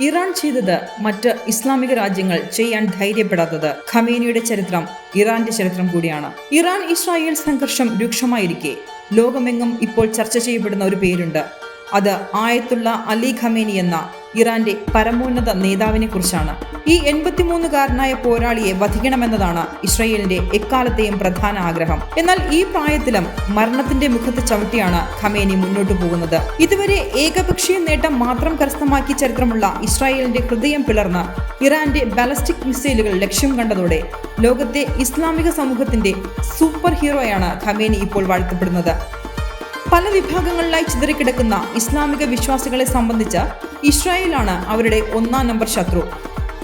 Iran ചെയ്തത് മറ്റ് ഇസ്ലാമിക രാജ്യങ്ങൾ ചെയ്യാൻ ധൈര്യപ്പെടാത്തത് ഖമേനിയുടെ ചരിത്രം ഇറാന്റെ ചരിത്രം കൂടിയാണ്. ഇറാൻ ഇസ്രായേൽ സംഘർഷം രൂക്ഷമായിരിക്കെ. ലോകമെങ്ങും ഇപ്പോൾ ചർച്ച ചെയ്യപ്പെടുന്ന ഒരു പേരുണ്ട്. അത് ആയത്തുള്ള അലി ഖമേനി എന്ന ഇറാന്റെ പരമോന്നത നേതാവിനെ കുറിച്ചാണ് ഈ എൺപത്തിമൂന്നുകാരനായ പോരാളിയെ വധിക്കണമെന്നതാണ് ഇസ്രയേലിന്റെ എക്കാലത്തെയും പ്രധാന ആഗ്രഹം. എന്നാൽ ഈ പ്രായത്തിലും മരണത്തിന്റെ മുഖത്ത് ചവിട്ടിയാണ് ഖമേനി മുന്നോട്ടു പോകുന്നത്. ഇതുവരെ ഏകപക്ഷീയ നേട്ടം മാത്രം കരസ്ഥമാക്കിയ ചരിത്രമുള്ള ഇസ്രായേലിന്റെ ഹൃദയം പിളർന്ന് ഇറാന്റെ ബാലസ്റ്റിക് മിസൈലുകൾ ലക്ഷ്യം കണ്ടതോടെ ലോകത്തെ ഇസ്ലാമിക സമൂഹത്തിന്റെ സൂപ്പർ ഹീറോയാണ് ഖമേനി ഇപ്പോൾ വാഴ്ത്തപ്പെടുന്നത്. പല വിഭാഗങ്ങളിലായി ചിതറിക്കിടക്കുന്ന ഇസ്ലാമിക വിശ്വാസികളെ സംബന്ധിച്ച് ഇസ്രായേലാണ് അവരുടെ ഒന്നാം നമ്പർ ശത്രു.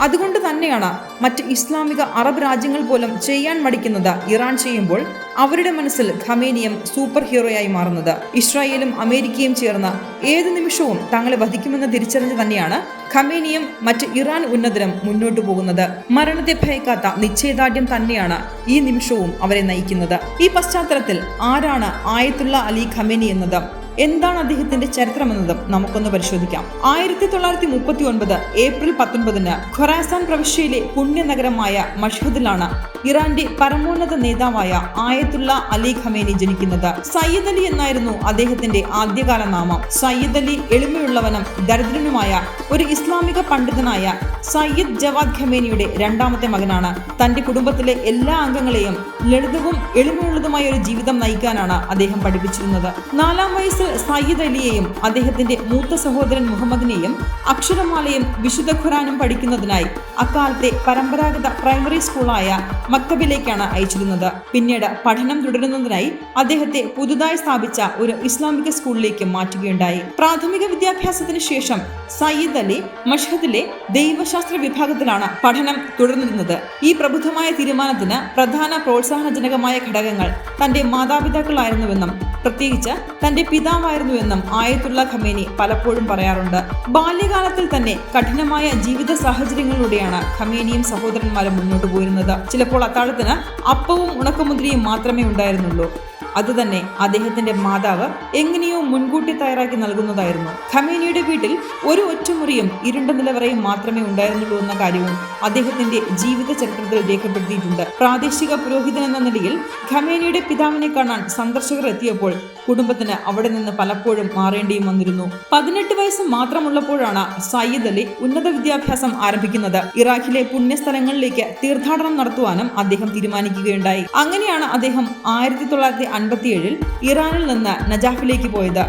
അതുകൊണ്ട് തന്നെയാണ് മറ്റ് ഇസ്ലാമിക അറബ് രാജ്യങ്ങൾ പോലും ചെയ്യാൻ മടിക്കുന്നത് ഇറാൻ ചെയ്യുമ്പോൾ അവരുടെ മനസ്സിൽ ഖമേനിയം സൂപ്പർ ഹീറോയായി മാറുന്നത്. ഇസ്രായേലും അമേരിക്കയും ചേർന്ന് ഏത് നിമിഷവും തങ്ങളെ വധിക്കുമെന്ന് തിരിച്ചറിഞ്ഞ് തന്നെയാണ് ഖമേനിയും മറ്റ് ഇറാൻ ഉന്നതരും മുന്നോട്ടു പോകുന്നത്. മരണത്തെ ഭയക്കാത്ത നിശ്ചയദാർഢ്യം തന്നെയാണ് ഈ നിമിഷവും അവരെ നയിക്കുന്നത്. ഈ പശ്ചാത്തലത്തിൽ ആരാണ് ആയത്തുള്ള അലി ഖമേനി എന്നത് എന്താണ് അദ്ദേഹത്തിന്റെ ചരിത്രമെന്നതും നമുക്കൊന്ന് പരിശോധിക്കാം. ആയിരത്തി തൊള്ളായിരത്തി മുപ്പത്തി ഒൻപത് ഏപ്രിൽ പത്തൊൻപതിന് ഖൊറാസാൻ പ്രവിശ്യയിലെ പുണ്യനഗരമായ മഷ്ഹദിലാണ് ഇറാന്റെ പരമോന്നത നേതാവായ ആയത്തുള്ള അലി ഖമേനി ജനിക്കുന്നത് സയ്യിദ് അലി എന്നായിരുന്നു അദ്ദേഹത്തിന്റെ ആദ്യകാല നാമം. സയ്യിദ് അലി എളിമയുള്ളവനും ദരിദ്രനുമായ ഒരു ഇസ്ലാമിക പണ്ഡിതനായ സയ്യിദ് ജവാദ് ഖമേനിയുടെ രണ്ടാമത്തെ മകനാണ്. തന്റെ കുടുംബത്തിലെ എല്ലാ അംഗങ്ങളെയും ലളിതവും എളിമയുള്ളതുമായ ഒരു ജീവിതം നയിക്കാനാണ് അദ്ദേഹം പഠിപ്പിച്ചിരുന്നത്. നാലാം വയസ്സിൽ സയ്യിദ് അലിയെയും അദ്ദേഹത്തിന്റെ മൂത്ത സഹോദരൻ മുഹമ്മദിനെയും അക്ഷരമാലയും വിശുദ്ധ ഖുറാനും പഠിക്കുന്നതിനായി അക്കാലത്തെ പരമ്പരാഗത പ്രൈമറി സ്കൂളായ മക്തബിലേക്കാണ് അയച്ചിരുന്നത്. പിന്നീട് പഠനം തുടരുന്നതിനായി അദ്ദേഹത്തെ പുതുതായി സ്ഥാപിച്ച ഒരു ഇസ്ലാമിക സ്കൂളിലേക്ക് മാറ്റുകയുണ്ടായി. പ്രാഥമിക വിദ്യാഭ്യാസത്തിന് ശേഷം സയ്യിദ് അലി മഷ്ഹദിലെ ദൈവശാസ്ത്ര വിഭാഗത്തിലാണ് പഠനം തുടർന്നിരുന്നത്. ഈ പ്രബുദ്ധമായ തീരുമാനത്തിന് പ്രധാന പ്രോത്സാഹനജനകമായ ഘടകങ്ങൾ തന്റെ മാതാപിതാക്കളായിരുന്നുവെന്നും പ്രത്യേകിച്ച് തന്റെ പിതാവായിരുന്നുവെന്നും ആയത്തുള്ള ഖമേനി പലപ്പോഴും പറയാറുണ്ട്. ബാല്യകാലത്തിൽ തന്നെ കഠിനമായ ജീവിത സാഹചര്യങ്ങളിലൂടെയാണ് ഖമേനിയും സഹോദരന്മാരും മുന്നോട്ട് പോയിരുന്നത്. ചിലപ്പോൾ അത്താഴത്തിന് അപ്പവും ഉണക്കമുദ്രയും മാത്രമേ ഉണ്ടായിരുന്നുള്ളൂ. അതുതന്നെ അദ്ദേഹത്തിന്റെ മാതാവ് എങ്ങനെയോ മുൻകൂട്ടി തയ്യാറാക്കി നൽകുന്നതായിരുന്നു. ഖമേനിയുടെ വീട്ടിൽ ഒരു ഒറ്റമുറിയും ഇരുണ്ട നിലവറയും മാത്രമേ ഉണ്ടായിരുന്നുള്ളൂ എന്ന കാര്യവും അദ്ദേഹത്തിന്റെ ജീവിത ചരിത്രത്തിൽ രേഖപ്പെടുത്തിയിട്ടുണ്ട്. പ്രാദേശിക പുരോഹിതൻ എന്ന നിലയിൽ ഖമേനിയുടെ പിതാവിനെ കാണാൻ സന്ദർശകർ എത്തിയപ്പോൾ കുടുംബത്തിന് അവിടെ നിന്ന് പലപ്പോഴും മാറേണ്ടിയും വന്നിരുന്നു. പതിനെട്ട് വയസ്സ് മാത്രമുള്ളപ്പോഴാണ് സയ്യിദ് അലി ഉന്നത വിദ്യാഭ്യാസം ആരംഭിക്കുന്നത്. ഇറാഖിലെ പുണ്യസ്ഥലങ്ങളിലേക്ക് തീർത്ഥാടനം നടത്തുവാനും അദ്ദേഹം തീരുമാനിക്കുകയുണ്ടായി. അങ്ങനെയാണ് അദ്ദേഹം ആയിരത്തി തൊള്ളായിരത്തി അൻപത്തിയേഴിൽ ഇറാനിൽ നിന്ന് നജാഫിലേക്ക് പോയത്.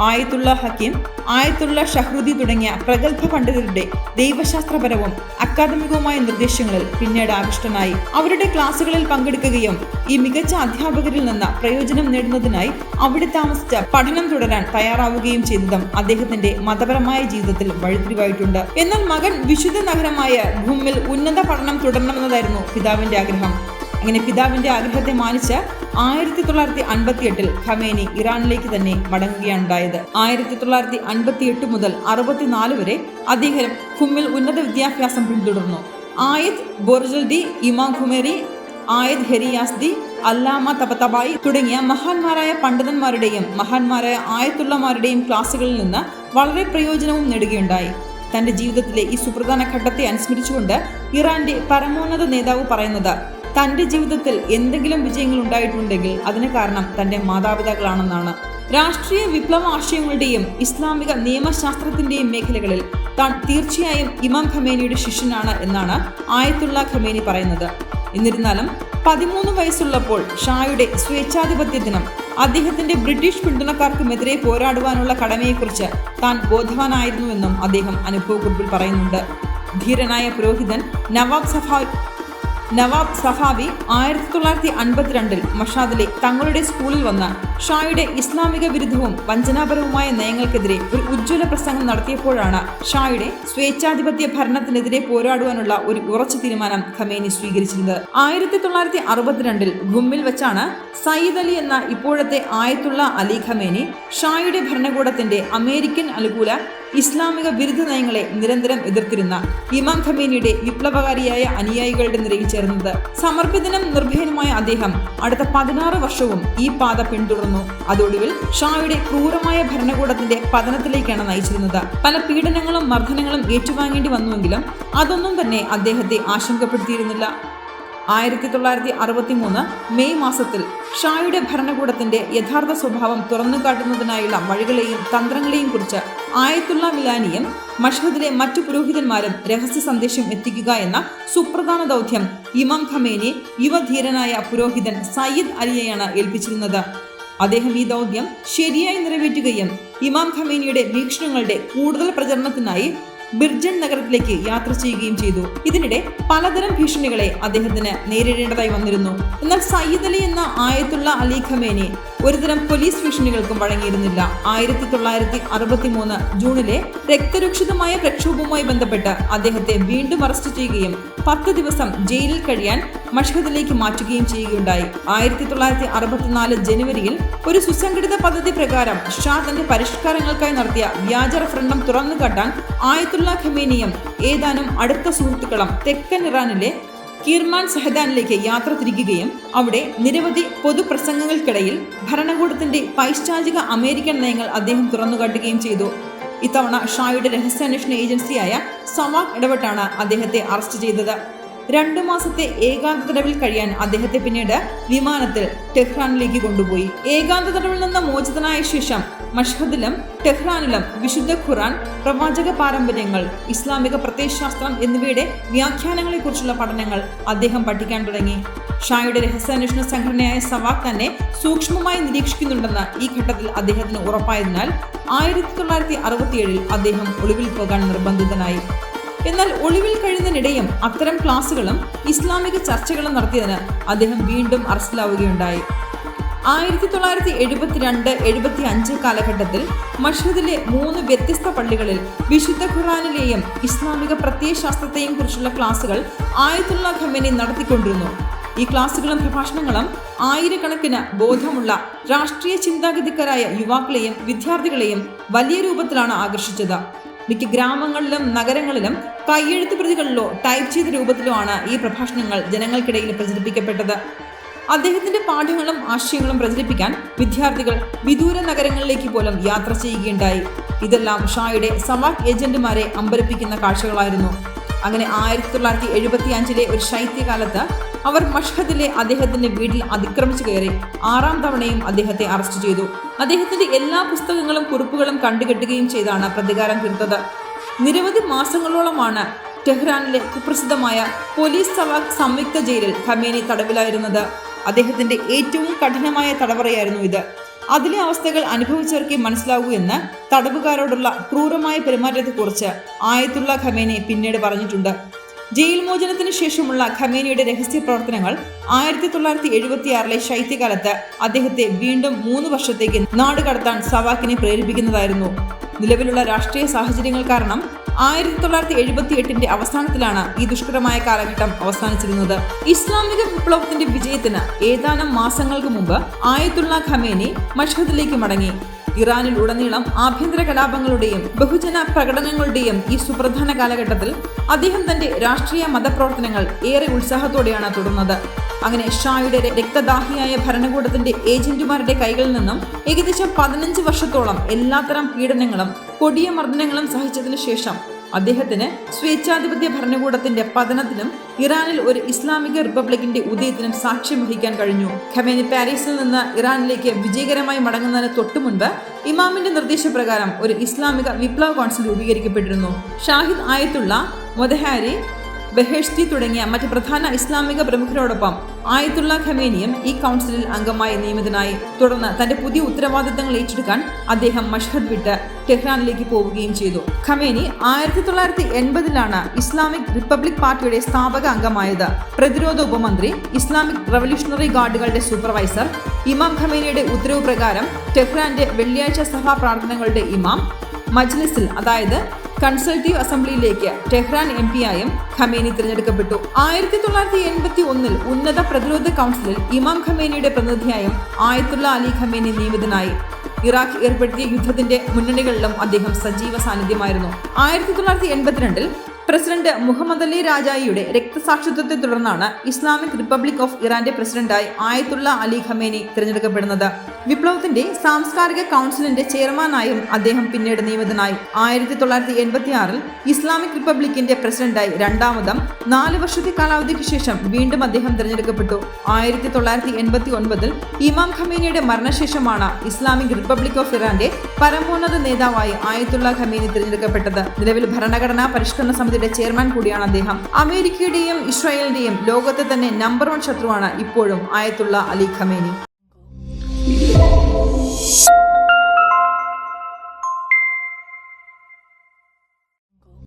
ആയത്തുള്ള ഹക്കീം ആയത്തുള്ള ഷഹ്റുദി തുടങ്ങിയ പ്രഗത്ഭ പണ്ഡിതരുടെ ദൈവശാസ്ത്രപരവും അക്കാദമികവുമായ നിർദ്ദേശങ്ങളിൽ പിന്നീട് ആകൃഷ്ടനായി അവരുടെ ക്ലാസുകളിൽ പങ്കെടുക്കുകയും ഈ മികച്ച അധ്യാപകരിൽ നിന്ന് പ്രയോജനം നേടുന്നതിനായി അവിടെ താമസിച്ച പഠനം തുടരാൻ തയ്യാറാവുകയും ചെയ്തതും അദ്ദേഹത്തിന്റെ മതപരമായ ജീവിതത്തിൽ വഴിത്തിരിവായിട്ടുണ്ട്. എന്നാൽ മകൻ വിശുദ്ധ നഗരമായ ഭൂമിൽ ഉന്നത പഠനം തുടരണമെന്നതായിരുന്നു പിതാവിന്റെ ആഗ്രഹം. അങ്ങനെ പിതാവിന്റെ ആഗ്രഹത്തെ മാനിച്ച് ആയിരത്തി തൊള്ളായിരത്തി അൻപത്തി എട്ടിൽ ഖമേനി ഇറാനിലേക്ക് തന്നെ മടങ്ങുകയാണുണ്ടായത് ആയിരത്തി തൊള്ളായിരത്തി അൻപത്തി എട്ട് മുതൽ അറുപത്തിനാല് വരെ അദ്ദേഹം ഖുമ്മിൽ ഉന്നത വിദ്യാഭ്യാസം പിന്തുടർന്നു. ആയത് ബോർജൽദി ഇമാം ഖുമേരി ആയത് ഹെരിയാസ്ദി അല്ലാമ തപതബായി തുടങ്ങിയ മഹാന്മാരായ പണ്ഡിതന്മാരുടെയും മഹാന്മാരായ ആയത്തുള്ളമാരുടെയും ക്ലാസ്സുകളിൽ നിന്ന് വളരെ പ്രയോജനവും നേടുകയുണ്ടായി. തന്റെ ജീവിതത്തിലെ ഈ സുപ്രധാന ഘട്ടത്തെ അനുസ്മരിച്ചുകൊണ്ട് ഇറാന്റെ പരമോന്നത നേതാവ് പറയുന്നത് തന്റെ ജീവിതത്തിൽ എന്തെങ്കിലും വിജയങ്ങൾ ഉണ്ടായിട്ടുണ്ടെങ്കിൽ അതിന് കാരണം തന്റെ മാതാപിതാക്കളാണെന്നാണ്. രാഷ്ട്രീയ വിപ്ലവ ആശയങ്ങളുടെയും ഇസ്ലാമിക നിയമശാസ്ത്രത്തിന്റെയും മേഖലകളിൽ താൻ തീർച്ചയായും ഇമാം ഖമേനിയുടെ ശിഷ്യനാണ് എന്നാണ് ആയത്തുള്ള ഖമേനി പറയുന്നത്. എന്നിരുന്നാലും പതിമൂന്ന് വയസ്സുള്ളപ്പോൾ ഷായുടെ സ്വേച്ഛാധിപത്യ ദിനം അദ്ദേഹത്തിന്റെ ബ്രിട്ടീഷ് പിന്തുണക്കാർക്കുമെതിരെ പോരാടുവാനുള്ള കടമയെക്കുറിച്ച് താൻ ബോധവാനായിരുന്നുവെന്നും അദ്ദേഹം അനുഭവക്കുറിപ്പിൽ പറയുന്നുണ്ട്. ധീരനായ പുരോഹിതൻ നവാബ് സഫാ നവാബ് സഹാബി ആയിരത്തി തൊള്ളായിരത്തി അൻപത്തിരണ്ടിൽ മഷാദിലെ തങ്ങളുടെ സ്കൂളിൽ വന്ന ഷായുടെ ഇസ്ലാമിക വിരുദ്ധവും വഞ്ചനാപരവുമായ നയങ്ങൾക്കെതിരെ ഒരു ഉജ്ജ്വല പ്രസംഗം നടത്തിയപ്പോഴാണ് ഷായുടെ സ്വേച്ഛാധിപത്യ ഭരണത്തിനെതിരെ പോരാടുവാനുള്ള ഒരു ഉറച്ച തീരുമാനം ഖമേനി സ്വീകരിച്ചിരുന്നത്. ആയിരത്തി തൊള്ളായിരത്തി അറുപത്തിരണ്ടിൽ ഗുമ്മിൽ വെച്ചാണ് സയ്യിദ് അലി എന്ന ഇപ്പോഴത്തെ ആയത്തുള്ള അലി ഖമേനി ഷായുടെ ഭരണകൂടത്തിന്റെ അമേരിക്കൻ അനുകൂല ഇസ്ലാമിക വിരുദ്ധ നയങ്ങളെ നിരന്തരം എതിർത്തിരുന്ന ഇമാം ഖമീനിയുടെ വിപ്ലവകാരിയായ അനുയായികളുടെ നിരയിൽ ചേർന്നത് സമർപ്പിതനും നിർഭയനുമായ അദ്ദേഹം അടുത്ത പതിനാറ് വർഷവും ഈ പാത പിന്തുടർന്നു. അതോടുവിൽ ഷായുടെ ക്രൂരമായ ഭരണകൂടത്തിന്റെ പതനത്തിലേക്കാണ് നയിച്ചിരുന്നത്. പല പീഡനങ്ങളും മർദ്ദനങ്ങളും ഏറ്റുവാങ്ങേണ്ടി വന്നുവെങ്കിലും അതൊന്നും തന്നെ അദ്ദേഹത്തെ ആശങ്കപ്പെടുത്തിയിരുന്നില്ല. ആയിരത്തി തൊള്ളായിരത്തി അറുപത്തി മൂന്ന് മെയ് മാസത്തിൽ ഷായുടെ ഭരണകൂടത്തിന്റെ യഥാർത്ഥ സ്വഭാവം തുറന്നു കാട്ടുന്നതിനായുള്ള വഴികളെയും തന്ത്രങ്ങളെയും കുറിച്ച് ആയത്തുള്ള മിലാനിയും മഷഹദിലെ മറ്റു പുരോഹിതന്മാരും രഹസ്യ സന്ദേശം എത്തിക്കുക എന്ന സുപ്രധാന ദൗത്യം ഇമാം ഖമേനെ യുവധീരനായ പുരോഹിതൻ സയ്യിദ് അലിയെയാണ് ഏൽപ്പിച്ചിരുന്നത്. അദ്ദേഹം ഈ ദൗത്യം ശരിയായി നിറവേറ്റുകയും ഇമാം ഖമേനിയുടെ വീക്ഷണങ്ങളുടെ കൂടുതൽ പ്രചരണത്തിനായി ബിർജൻ നഗരത്തിലേക്ക് യാത്ര ചെയ്യുകയും ചെയ്തു. ഇതിനിടെ പലതരം ഭീഷണികളെ അദ്ദേഹത്തിന് നേരിടേണ്ടതായി വന്നിരുന്നു. എന്നാൽ സയ്യിദ് അലി എന്ന ആയത്തുള്ള അലി ഖമേനെ ഒരുതരം പോലീസ് ഭീഷണികൾക്കും വഴങ്ങിയിരുന്നില്ല. ആയിരത്തി തൊള്ളായിരത്തി അറുപത്തി മൂന്ന് ജൂണിലെ രക്തരൂക്ഷിതമായ പ്രക്ഷോഭവുമായി ബന്ധപ്പെട്ട് അദ്ദേഹത്തെ വീണ്ടും അറസ്റ്റ് ചെയ്യുകയും പത്ത് ദിവസം ജയിലിൽ കഴിയാൻ മഷ്ഹദിലേക്ക് മാറ്റുകയും ചെയ്യുകയുണ്ടായി. ആയിരത്തി തൊള്ളായിരത്തി അറുപത്തിനാല് ജനുവരിയിൽ ഒരു സുസംഘടിത പദ്ധതി പ്രകാരം ഷാ തന്റെ പരിഷ്കാരങ്ങൾക്കായി നടത്തിയ വ്യാജ റഫറൻഡം തുറന്നുകാട്ടാൻ ആയത്തുള്ള ഖമേനിയും ഏതാനും അടുത്ത സുഹൃത്തുക്കളും തെക്കൻ ഇറാനിലെ കീർമാൻ സഹദാനിലേക്ക് യാത്ര തിരിക്കുകയും അവിടെ നിരവധി പൊതുപ്രസംഗങ്ങൾക്കിടയിൽ ഭരണകൂടത്തിന്റെ പൈശാചിക അമേരിക്കൻ നയങ്ങൾ അദ്ദേഹം തുറന്നുകാട്ടുകയും ചെയ്തു. ഇത്തവണ ഷായുടെ രഹസ്യാന്വേഷണ ഏജൻസിയായ സമാക് ഇടപെട്ടാണ് അദ്ദേഹത്തെ അറസ്റ്റ് ചെയ്തത്. രണ്ടു മാസത്തെ ഏകാന്ത തടവിൽ കഴിയാൻ അദ്ദേഹത്തെ പിന്നീട് വിമാനത്തിൽ ടെഹ്റാനിലേക്ക് കൊണ്ടുപോയി. ഏകാന്ത തടവിൽ നിന്ന് മോചിതനായ ശേഷം മഷ്ഹദിലും ടെഹ്റാനിലും വിശുദ്ധ ഖുറാൻ പ്രവാചക പാരമ്പര്യങ്ങൾ ഇസ്ലാമിക പ്രത്യയശാസ്ത്രം എന്നിവയുടെ വ്യാഖ്യാനങ്ങളെക്കുറിച്ചുള്ള പഠനങ്ങൾ അദ്ദേഹം പഠിക്കാൻ തുടങ്ങി. ഷായുടെ രഹസ്യാന്വേഷണ സംഘടനയായ സവാക് തന്നെ സൂക്ഷ്മമായി നിരീക്ഷിക്കുന്നുണ്ടെന്ന് ഈ ഘട്ടത്തിൽ അദ്ദേഹത്തിന് ഉറപ്പായതിനാൽ ആയിരത്തി തൊള്ളായിരത്തി അറുപത്തിയേഴിൽ അദ്ദേഹം ഒളിവിൽ പോകാൻ നിർബന്ധിതനായി. എന്നാൽ ഒളിവിൽ കഴിയുന്നതിനിടെയും അത്തരം ക്ലാസുകളും ഇസ്ലാമിക ചർച്ചകളും നടത്തിയതിന് അദ്ദേഹം വീണ്ടും അറസ്റ്റിലാവുകയുണ്ടായി. ആയിരത്തി തൊള്ളായിരത്തി എഴുപത്തിരണ്ട് എഴുപത്തി അഞ്ച് കാലഘട്ടത്തിൽ മഷ്ഹദിലെ മൂന്ന് വ്യത്യസ്ത പള്ളികളിൽ വിശുദ്ധ ഖുറാനിലെയും ഇസ്ലാമിക പ്രത്യയശാസ്ത്രത്തെയും കുറിച്ചുള്ള ക്ലാസുകൾ ആയത്തുള്ള ഖമേനി നടത്തിക്കൊണ്ടിരുന്നു. ഈ ക്ലാസുകളും പ്രഭാഷണങ്ങളും ആയിരക്കണക്കിന് ബോധമുള്ള രാഷ്ട്രീയ ചിന്താഗതിക്കാരായ യുവാക്കളെയും വിദ്യാർത്ഥികളെയും വലിയ രൂപത്തിലാണ് ആകർഷിച്ചത്. മിക്ക ഗ്രാമങ്ങളിലും നഗരങ്ങളിലും കയ്യെഴുത്ത് പ്രതികളിലോ ടൈപ്പ് ചെയ്ത രൂപത്തിലോ ആണ് ഈ പ്രഭാഷണങ്ങൾ ജനങ്ങൾക്കിടയിൽ പ്രചരിപ്പിക്കപ്പെട്ടത്. അദ്ദേഹത്തിന്റെ പാഠങ്ങളും ആശയങ്ങളും പ്രചരിപ്പിക്കാൻ വിദ്യാർത്ഥികൾ വിദൂര നഗരങ്ങളിലേക്ക് പോലും യാത്ര ചെയ്യുകയുണ്ടായി. ഇതെല്ലാം ഷായുടെ സവാക് ഏജന്റുമാരെ അമ്പരപ്പിക്കുന്ന കാഴ്ചകളായിരുന്നു. അങ്ങനെ ആയിരത്തി തൊള്ളായിരത്തി എഴുപത്തി അഞ്ചിലെ ഒരു ശൈത്യകാലത്ത് അവർ മഷ്ഹദിലെ അദ്ദേഹത്തിന്റെ വീട്ടിൽ അതിക്രമിച്ചു കയറി ആറാം തവണയും അദ്ദേഹത്തെ അറസ്റ്റ് ചെയ്തു. അദ്ദേഹത്തിന്റെ എല്ലാ പുസ്തകങ്ങളും കുറിപ്പുകളും കണ്ടുകെട്ടുകയും ചെയ്താണ് പ്രതികാരം തീർത്തത്. നിരവധി മാസങ്ങളോളമാണ് ടെഹ്റാനിലെ കുപ്രസിദ്ധമായ പോലീസ് സവാക് സംയുക്ത ജയിലിൽ ഖമേനി തടവിലായിരുന്നത്. അദ്ദേഹത്തിന്റെ ഏറ്റവും കഠിനമായ തടവറയായിരുന്നു ഇത്. അതിലെ അവസ്ഥകൾ അനുഭവിച്ചവർക്കേ മനസ്സിലാകൂ എന്ന് തടവുകാരോടുള്ള ക്രൂരമായ പെരുമാറ്റത്തെക്കുറിച്ച് ആയത്തുള്ള ഖമേനെ പിന്നീട് പറഞ്ഞിട്ടുണ്ട്. ജയിൽ മോചനത്തിന് ശേഷമുള്ള ഖമേനിയുടെ രഹസ്യ പ്രവർത്തനങ്ങൾ ആയിരത്തി തൊള്ളായിരത്തി എഴുപത്തിയാറിലെ ശൈത്യകാലത്ത് അദ്ദേഹത്തെ വീണ്ടും മൂന്ന് വർഷത്തേക്ക് നാട് കടത്താൻ സവാക്കിനെ പ്രേരിപ്പിക്കുന്നതായിരുന്നു. നിലവിലുള്ള രാഷ്ട്രീയ സാഹചര്യങ്ങൾ കാരണം ആയിരത്തി തൊള്ളായിരത്തി എഴുപത്തി എട്ടിന്റെ അവസാനത്തിലാണ് ഈ ദുഷ്കരമായ കാലഘട്ടം അവസാനിച്ചിരുന്നത്. ഇസ്ലാമിക വിപ്ലവത്തിന്റെ വിജയത്തിന് ഏതാനും മാസങ്ങൾക്ക് മുമ്പ് ആയത്തുള്ള ഖമേനി മഷ്ഹദിലേക്ക് മടങ്ങി. ഇറാനിൽ ഉടനീളം ആഭ്യന്തര കലാപങ്ങളുടെയും ബഹുജന പ്രകടനങ്ങളുടെയും ഈ സുപ്രധാന കാലഘട്ടത്തിൽ അദ്ദേഹം തന്റെ രാഷ്ട്രീയ മതപ്രവർത്തനങ്ങൾ ഏറെ ഉത്സാഹത്തോടെയാണ് തുടർന്നത്. അങ്ങനെ ഷായുടെ രക്തദാഹിയായ ഭരണകൂടത്തിന്റെ ഏജന്റുമാരുടെ കൈകളിൽ നിന്നും ഏകദേശം പതിനഞ്ച് വർഷത്തോളം എല്ലാത്തരം പീഡനങ്ങളും കൊടിയ മർദ്ദനങ്ങളും സഹിച്ചതിനു ശേഷം അദ്ദേഹത്തിന് സ്വേച്ഛാധിപത്യ ഭരണകൂടത്തിന്റെ പതനത്തിനും ഇറാനിൽ ഒരു ഇസ്ലാമിക റിപ്പബ്ലിക്കിന്റെ ഉദയത്തിനും സാക്ഷ്യം വഹിക്കാൻ കഴിഞ്ഞു. ഖമേനി പാരീസിൽ നിന്ന് ഇറാനിലേക്ക് വിജയകരമായി മടങ്ങുന്നതിന് തൊട്ടു മുൻപ് ഇമാമിന്റെ നിർദ്ദേശപ്രകാരം ഒരു ഇസ്ലാമിക വിപ്ലവ കൗൺസിൽ രൂപീകരിക്കപ്പെട്ടിരുന്നു. ഷാഹിദ് ആയത്തുള്ള മൊദഹാരി ബെഹേഷ്തി തുടങ്ങിയ മറ്റ് പ്രധാന ഇസ്ലാമിക പ്രമുഖരോടൊപ്പം ആയത്തുള്ള ഖമേനിയും ഈ കൗൺസിലിൽ അംഗമായി നിയമിതനായി. തുടർന്ന് തന്റെ പുതിയ ഉത്തരവാദിത്തങ്ങൾ ഏറ്റെടുക്കാൻ അദ്ദേഹം മഷ്ഹദ് വിട്ട് ടെഹ്റാനിലേക്ക് പോവുകയും ചെയ്തു. ഖമേനി ആയിരത്തി തൊള്ളായിരത്തി എൺപതിലാണ് ഇസ്ലാമിക് റിപ്പബ്ലിക് പാർട്ടിയുടെ സ്ഥാപക അംഗമായത്. പ്രതിരോധ ഉപമന്ത്രി ഇസ്ലാമിക് റവല്യൂഷണറി ഗാർഡുകളുടെ സൂപ്പർവൈസർ ഇമാം ഖമേനിയുടെ ഉത്തരവ് പ്രകാരം ടെഹ്റാന്റെ വെള്ളിയാഴ്ച സഭാ പ്രാർത്ഥനകളുടെ ഇമാം മജ്ലിസിൽ അതായത് കൺസൾട്ടീവ് അസംബ്ലിയിലേക്ക് ടെഹ്റാൻ എം പിയായും ഖമേനി തിരഞ്ഞെടുക്കപ്പെട്ടു. ആയിരത്തി തൊള്ളായിരത്തി എൺപത്തി ഒന്നിൽ ഉന്നത പ്രതിരോധ കൗൺസിലിൽ ഇമാം ഖമേനിയുടെ പ്രതിനിധിയായും ആയത്തുള്ള അലി ഖമേനി നിയമിതനായി. ഇറാഖ് ഏർപ്പെടുത്തിയ യുദ്ധത്തിന്റെ മുന്നണികളിലും അദ്ദേഹം സജീവ സാന്നിധ്യമായിരുന്നു. ആയിരത്തി തൊള്ളായിരത്തി എൺപത്തിരണ്ടിൽ പ്രസിഡന്റ് മുഹമ്മദ് അലി രാജായിയുടെ രക്തസാക്ഷിത്വത്തെ തുടർന്നാണ് ഇസ്ലാമിക് റിപ്പബ്ലിക് ഓഫ് ഇറാന്റെ പ്രസിഡന്റായി ആയത്തുള്ള അലി ഖമേനി തിരഞ്ഞെടുക്കപ്പെടുന്നത്. വിപ്ലവത്തിന്റെ സാംസ്കാരിക കൗൺസിലിന്റെ ചെയർമാനായും അദ്ദേഹം പിന്നീട് നിയമിതനായി. ആയിരത്തി തൊള്ളായിരത്തി എൺപത്തി ആറിൽ ഇസ്ലാമിക് റിപ്പബ്ലിക്കിന്റെ പ്രസിഡന്റായി രണ്ടാമതും നാല് വർഷത്തെ കാലാവധിക്ക് ശേഷം വീണ്ടും അദ്ദേഹം തിരഞ്ഞെടുക്കപ്പെട്ടു. ആയിരത്തി തൊള്ളായിരത്തി എൺപത്തി ഒൻപതിൽ ഇമാം ഖമേനിയുടെ മരണശേഷമാണ് ഇസ്ലാമിക് റിപ്പബ്ലിക് ഓഫ് ഇറാന്റെ പരമോന്നത നേതാവായി ആയത്തുള്ള ഖമേനി തിരഞ്ഞെടുക്കപ്പെട്ടത്. നിലവിൽ ഭരണഘടനാ പരിഷ്കരണ സമിതിയുടെ ചെയർമാൻ കൂടിയാണ് അദ്ദേഹം. അമേരിക്കയുടെയും ഇസ്രായേലിന്റെയും ലോകത്തെ തന്നെ നമ്പർ വൺ ശത്രുവാണ് ഇപ്പോഴും ആയത്തുള്ള അലി ഖമേനി.